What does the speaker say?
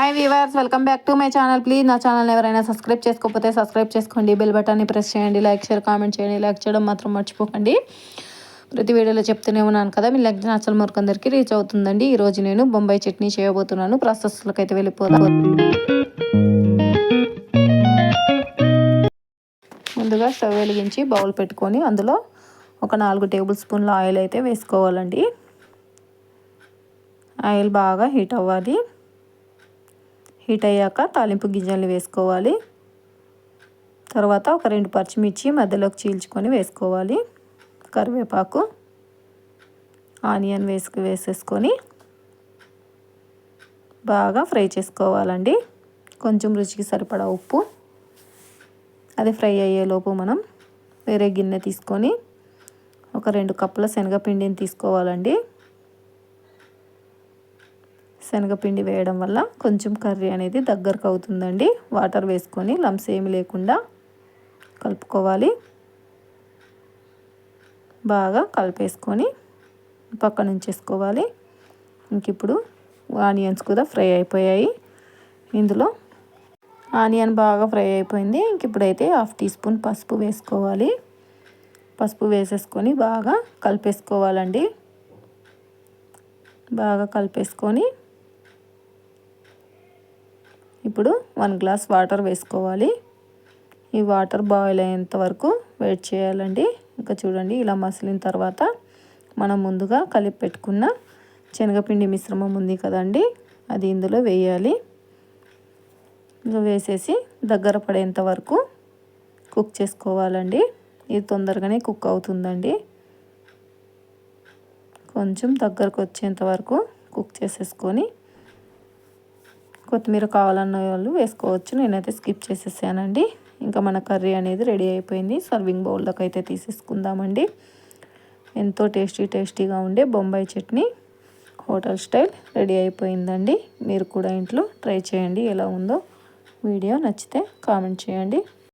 Hi viewers welcome back to my channel please నా channel ఎవరైనా subscribe చేసుకోకపోతే subscribe చేసుకోండి. బెల్ బటన్ని ప్రెస్ చేయండి. లైక్ షేర్ కామెంట్ చేయండి. లైక్ చేయడం మాత్రం మర్చిపోకండి. ప్రతి వీడియోలో చెప్తూనే ఉన్నాను కదా మీ లెగ్ నచ్చల మురకు అందరికీ రీచ్ అవుతుందండి ఈరోజు నేను బొంబాయి చట్నీ చేయబోతున్నాను. ప్రాసెస్లోకి అయితే వెళ్ళిపోతాను ముందుగా స్టవ్ వెలిగించి బౌల్ పెట్టుకొని అందులో ఒక నాలుగు టేబుల్ స్పూన్ల ఆయిల్ అయితే వేసుకోవాలండి. ఆయిల్ బాగా హీట్ అవ్వాలి. హీట్ అయ్యాక తాలింపు గింజల్ని వేసుకోవాలి. తర్వాత ఒక రెండు పచ్చిమిర్చి మధ్యలోకి చీల్చుకొని వేసుకోవాలి. కరివేపాకు ఆనియన్ వేసుకు వేసేసుకొని బాగా ఫ్రై చేసుకోవాలండి. కొంచెం రుచికి సరిపడా ఉప్పు. అది ఫ్రై అయ్యేలోపు మనం వేరే గిన్నె తీసుకొని ఒక రెండు కప్పుల శనగపిండిని తీసుకోవాలండి. శనగపిండి వేయడం వల్ల కొంచెం కర్రీ అనేది దగ్గరకు అవుతుందండి. వాటర్ వేసుకొని లంప్స్ ఏమి లేకుండా కలుపుకోవాలి. బాగా కలిపేసుకొని పక్కన ఉంచేసుకోవాలి. ఇంక ఇప్పుడు ఆనియన్స్ కూడా ఫ్రై అయిపోయాయి. ఇందులో ఆనియన్ బాగా ఫ్రై అయిపోయింది. ఇంక ఇప్పుడైతే హాఫ్ టీ స్పూన్ పసుపు వేసుకోవాలి. పసుపు వేసేసుకొని బాగా కలిపేసుకోవాలండి. బాగా కలిపేసుకొని ఇప్పుడు వన్ గ్లాస్ వాటర్ వేసుకోవాలి. ఈ వాటర్ బాయిల్ అయ్యేంత వరకు వెయిట్ చేయాలండి. ఇంకా చూడండి ఇలా మసిలిన తర్వాత మనం ముందుగా కలిపి పెట్టుకున్న శనగపిండి మిశ్రమం ఉంది కదండి అది ఇందులో వేయాలి. వేసేసి దగ్గర పడేంత వరకు కుక్ చేసుకోవాలండి. ఇది తొందరగానే కుక్ అవుతుందండి. కొంచెం దగ్గరకు వచ్చేంత వరకు కుక్ చేసేసుకొని కొత్తిమీర కావాలన్న వాళ్ళు వేసుకోవచ్చు. నేనైతే స్కిప్ చేసేసానండి. ఇంకా మన కర్రీ అనేది రెడీ అయిపోయింది. సర్వింగ్ బౌల్లోకి అయితే తీసేసుకుందామండి. ఎంతో టేస్టీ టేస్టీగా ఉండే Bombay chutney hotel style ready అయిపోయిందండి. మీరు కూడా ఇంట్లో ట్రై చేయండి. ఎలా ఉందో వీడియో నచ్చితే కామెంట్ చేయండి.